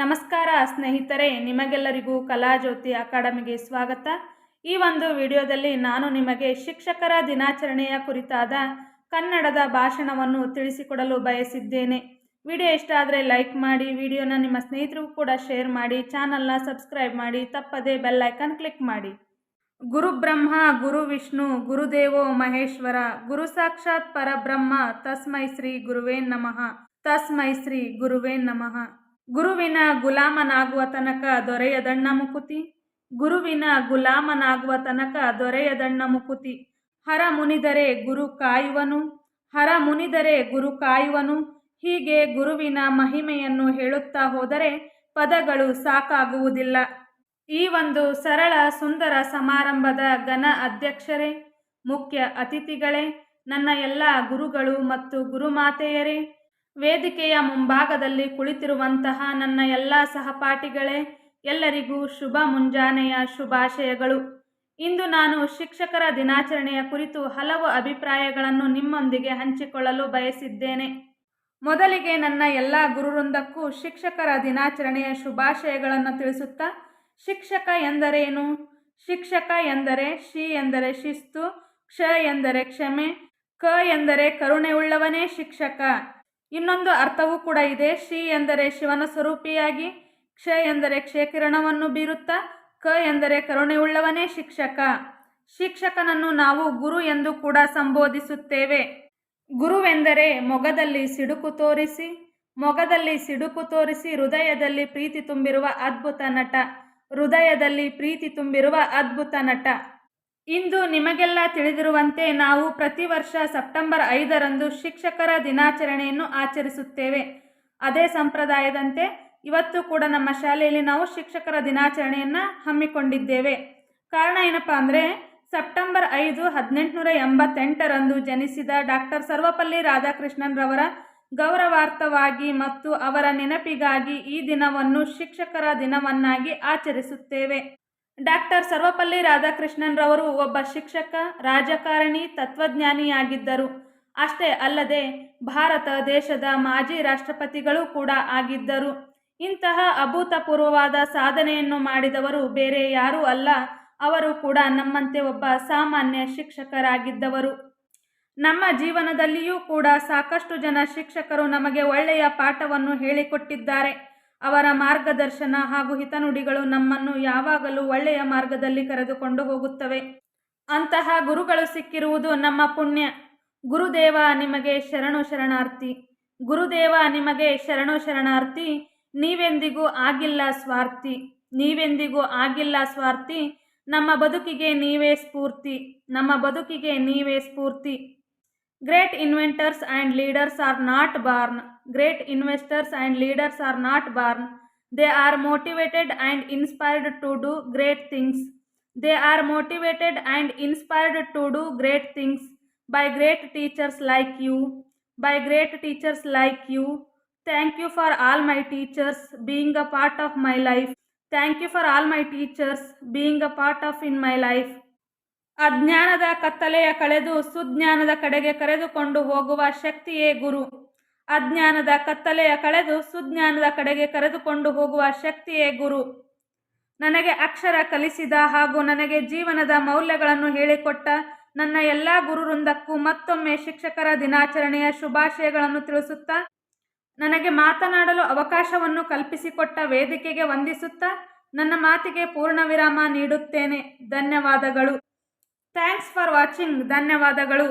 ನಮಸ್ಕಾರ ಸ್ನೇಹಿತರೆ, ನಿಮಗೆಲ್ಲರಿಗೂ ಕಲಾಜ್ಯೋತಿ ಅಕಾಡೆಮಿಗೆ ಸ್ವಾಗತ. ಈ ಒಂದು ವಿಡಿಯೋದಲ್ಲಿ ನಾನು ನಿಮಗೆ ಶಿಕ್ಷಕರ ದಿನಾಚರಣೆಯ ಕುರಿತಾದ ಕನ್ನಡದ ಭಾಷಣವನ್ನು ತಿಳಿಸಿಕೊಡಲು ಬಯಸಿದ್ದೇನೆ. ವಿಡಿಯೋ ಇಷ್ಟ ಆದರೆ ಲೈಕ್ ಮಾಡಿ, ವಿಡಿಯೋನ ನಿಮ್ಮ ಸ್ನೇಹಿತರಿಗೂ ಕೂಡ ಶೇರ್ ಮಾಡಿ, ಚಾನಲ್ನ ಸಬ್ಸ್ಕ್ರೈಬ್ ಮಾಡಿ, ತಪ್ಪದೇ ಬೆಲ್ ಐಕನ್ ಕ್ಲಿಕ್ ಮಾಡಿ. ಗುರು ಬ್ರಹ್ಮ, ಗುರು ವಿಷ್ಣು ಗುರುದೇವೋ ಮಹೇಶ್ವರ, ಗುರು ಸಾಕ್ಷಾತ್ ಪರಬ್ರಹ್ಮ, ತಸ್ಮೈ ಶ್ರೀ ಗುರುವೇ ನಮಃ, ತಸ್ಮೈ ಶ್ರೀ ಗುರುವೇ ನಮಃ. ಗುರುವಿನ ಗುಲಾಮನಾಗುವ ತನಕ ದೊರೆಯದಣ್ಣ ಮುಕುತಿ, ಗುರುವಿನ ಗುಲಾಮನಾಗುವ ತನಕ ದೊರೆಯದಣ್ಣ ಮುಕುತಿ. ಹರ ಮುನಿದರೆ ಗುರು ಕಾಯುವನು, ಹರ ಮುನಿದರೆ ಗುರು ಕಾಯುವನು. ಹೀಗೆ ಗುರುವಿನ ಮಹಿಮೆಯನ್ನು ಹೇಳುತ್ತಾ ಹೋದರೆ ಪದಗಳು ಸಾಕಾಗುವುದಿಲ್ಲ. ಈ ಒಂದು ಸರಳ ಸುಂದರ ಸಮಾರಂಭದ ಘನ ಅಧ್ಯಕ್ಷರೇ, ಮುಖ್ಯ ಅತಿಥಿಗಳೇ, ನನ್ನ ಎಲ್ಲ ಗುರುಗಳು ಮತ್ತು ಗುರುಮಾತೆಯರೇ ವೇದಿಕೆಯ ಮುಂಭಾಗದಲ್ಲಿ ಕುಳಿತಿರುವಂತಹ ನನ್ನ ಎಲ್ಲ ಸಹಪಾಠಿಗಳೇ, ಎಲ್ಲರಿಗೂ ಶುಭ ಮುಂಜಾನೆಯ ಶುಭಾಶಯಗಳು. ಇಂದು ನಾನು ಶಿಕ್ಷಕರ ದಿನಾಚರಣೆಯ ಕುರಿತು ಹಲವು ಅಭಿಪ್ರಾಯಗಳನ್ನು ನಿಮ್ಮೊಂದಿಗೆ ಹಂಚಿಕೊಳ್ಳಲು ಬಯಸಿದ್ದೇನೆ. ಮೊದಲಿಗೆ ನನ್ನ ಎಲ್ಲ ಗುರುವೃಂದಕ್ಕೂ ಶಿಕ್ಷಕರ ದಿನಾಚರಣೆಯ ಶುಭಾಶಯಗಳನ್ನು ತಿಳಿಸುತ್ತಾ, ಶಿಕ್ಷಕ ಎಂದರೇನು? ಶಿಕ್ಷಕ ಎಂದರೆ ಶಿ ಎಂದರೆ ಶಿಸ್ತು, ಕ್ಷ ಎಂದರೆ ಕ್ಷಮೆ, ಕ ಎಂದರೆ ಕರುಣೆ ಉಳ್ಳವನೇ ಶಿಕ್ಷಕ. ಇನ್ನೊಂದು ಅರ್ಥವೂ ಕೂಡ ಇದೆ. ಶ್ರೀ ಎಂದರೆ ಶಿವನ ಸ್ವರೂಪಿಯಾಗಿ, ಕ್ಷ ಎಂದರೆ ಕ್ಷೇಕಿರಣವನ್ನು ಬೀರುತ್ತಾ, ಕ ಎಂದರೆ ಕರುಣೆಯುಳ್ಳವನೇ ಶಿಕ್ಷಕ. ಶಿಕ್ಷಕನನ್ನು ನಾವು ಗುರು ಎಂದು ಕೂಡ ಸಂಬೋಧಿಸುತ್ತೇವೆ. ಗುರುವೆಂದರೆ ಮೊಗದಲ್ಲಿ ಸಿಡುಕು ತೋರಿಸಿ, ಮೊಗದಲ್ಲಿ ಸಿಡುಕು ತೋರಿಸಿ ಹೃದಯದಲ್ಲಿ ಪ್ರೀತಿ ತುಂಬಿರುವ ಅದ್ಭುತ ನಟ, ಹೃದಯದಲ್ಲಿ ಪ್ರೀತಿ ತುಂಬಿರುವ ಅದ್ಭುತ ನಟ. ಇಂದು ನಿಮಗೆಲ್ಲ ತಿಳಿದಿರುವಂತೆ ನಾವು ಪ್ರತಿ ವರ್ಷ ಸೆಪ್ಟೆಂಬರ್ ಐದರಂದು ಶಿಕ್ಷಕರ ದಿನಾಚರಣೆಯನ್ನು ಆಚರಿಸುತ್ತೇವೆ. ಅದೇ ಸಂಪ್ರದಾಯದಂತೆ ಇವತ್ತು ಕೂಡ ನಮ್ಮ ಶಾಲೆಯಲ್ಲಿ ನಾವು ಶಿಕ್ಷಕರ ದಿನಾಚರಣೆಯನ್ನು ಹಮ್ಮಿಕೊಂಡಿದ್ದೇವೆ. ಕಾರಣ ಏನಪ್ಪ ಅಂದರೆ ಸೆಪ್ಟೆಂಬರ್ ಐದು ಹದಿನೆಂಟುನೂರ ಎಂಬತ್ತೆಂಟರಂದು ಜನಿಸಿದ ಡಾಕ್ಟರ್ ಸರ್ವಪಲ್ಲಿ ರಾಧಾಕೃಷ್ಣನ್ರವರ ಗೌರವಾರ್ಥವಾಗಿ ಮತ್ತು ಅವರ ನೆನಪಿಗಾಗಿ ಈ ದಿನವನ್ನು ಶಿಕ್ಷಕರ ದಿನವನ್ನಾಗಿ ಆಚರಿಸುತ್ತೇವೆ. ಡಾಕ್ಟರ್ ಸರ್ವಪಲ್ಲಿ ರಾಧಾಕೃಷ್ಣನ್ರವರು ಒಬ್ಬ ಶಿಕ್ಷಕ, ರಾಜಕಾರಣಿ, ತತ್ವಜ್ಞಾನಿಯಾಗಿದ್ದರು. ಅಷ್ಟೇ ಅಲ್ಲದೆ ಭಾರತ ದೇಶದ ಮಾಜಿ ರಾಷ್ಟ್ರಪತಿಗಳು ಕೂಡ ಆಗಿದ್ದರು. ಇಂತಹ ಅಭೂತಪೂರ್ವವಾದ ಸಾಧನೆಯನ್ನು ಮಾಡಿದವರು ಬೇರೆ ಯಾರೂ ಅಲ್ಲ, ಅವರು ಕೂಡ ನಮ್ಮಂತೆ ಒಬ್ಬ ಸಾಮಾನ್ಯ ಶಿಕ್ಷಕರಾಗಿದ್ದವರು. ನಮ್ಮ ಜೀವನದಲ್ಲಿಯೂ ಕೂಡ ಸಾಕಷ್ಟು ಜನ ಶಿಕ್ಷಕರು ನಮಗೆ ಒಳ್ಳೆಯ ಪಾಠವನ್ನು ಹೇಳಿಕೊಟ್ಟಿದ್ದಾರೆ. ಅವರ ಮಾರ್ಗದರ್ಶನ ಹಾಗೂ ಹಿತನುಡಿಗಳು ನಮ್ಮನ್ನು ಯಾವಾಗಲೂ ಒಳ್ಳೆಯ ಮಾರ್ಗದಲ್ಲಿ ಕರೆದುಕೊಂಡು ಹೋಗುತ್ತವೆ. ಅಂತಹ ಗುರುಗಳು ಸಿಕ್ಕಿರುವುದು ನಮ್ಮ ಪುಣ್ಯ. ಗುರುದೇವ ನಿಮಗೆ ಶರಣು ಶರಣಾರ್ಥಿ. ಗುರುದೇವ ನಿಮಗೆ ಶರಣು ಶರಣಾರ್ಥಿ. ನೀವೆಂದಿಗೂ ಆಗಿಲ್ಲ ಸ್ವಾರ್ಥಿ. ನೀವೆಂದಿಗೂ ಆಗಿಲ್ಲ ಸ್ವಾರ್ಥಿ. ನಮ್ಮ ಬದುಕಿಗೆ ನೀವೇ ಸ್ಫೂರ್ತಿ. ನಮ್ಮ ಬದುಕಿಗೆ ನೀವೇ ಸ್ಫೂರ್ತಿ. Great inventors and leaders are not born. Great investors and leaders are not born. They are motivated and inspired to do great things. They are motivated and inspired to do great things by great teachers like you. By great teachers like you. Thank you for all my teachers being a part of my life. Thank you for all my teachers being a part of in my life. ಅಜ್ಞಾನದ ಕತ್ತಲೆಯ ಕಳೆದು ಸುಜ್ಞಾನದ ಕಡೆಗೆ ಕರೆದುಕೊಂಡು ಹೋಗುವ ಶಕ್ತಿಯೇ ಗುರು. ಅಜ್ಞಾನದ ಕತ್ತಲೆಯ ಕಳೆದು ಸುಜ್ಞಾನದ ಕಡೆಗೆ ಕರೆದುಕೊಂಡು ಹೋಗುವ ಶಕ್ತಿಯೇ ಗುರು. ನನಗೆ ಅಕ್ಷರ ಕಲಿಸಿದ ಹಾಗೂ ನನಗೆ ಜೀವನದ ಮೌಲ್ಯಗಳನ್ನು ಹೇಳಿಕೊಟ್ಟ ನನ್ನ ಎಲ್ಲ ಗುರುವೃಂದಕ್ಕೂ ಮತ್ತೊಮ್ಮೆ ಶಿಕ್ಷಕರ ದಿನಾಚರಣೆಯ ಶುಭಾಶಯಗಳನ್ನು ತಿಳಿಸುತ್ತಾ, ನನಗೆ ಮಾತನಾಡಲು ಅವಕಾಶವನ್ನು ಕಲ್ಪಿಸಿಕೊಟ್ಟ ವೇದಿಕೆಗೆ ವಂದಿಸುತ್ತಾ, ನನ್ನ ಮಾತಿಗೆ ಪೂರ್ಣ ವಿರಾಮ ನೀಡುತ್ತೇನೆ. ಧನ್ಯವಾದಗಳು. ಥ್ಯಾಂಕ್ಸ್ ಫಾರ್ ವಾಚಿಂಗ್ ಧನ್ಯವಾದಗಳು.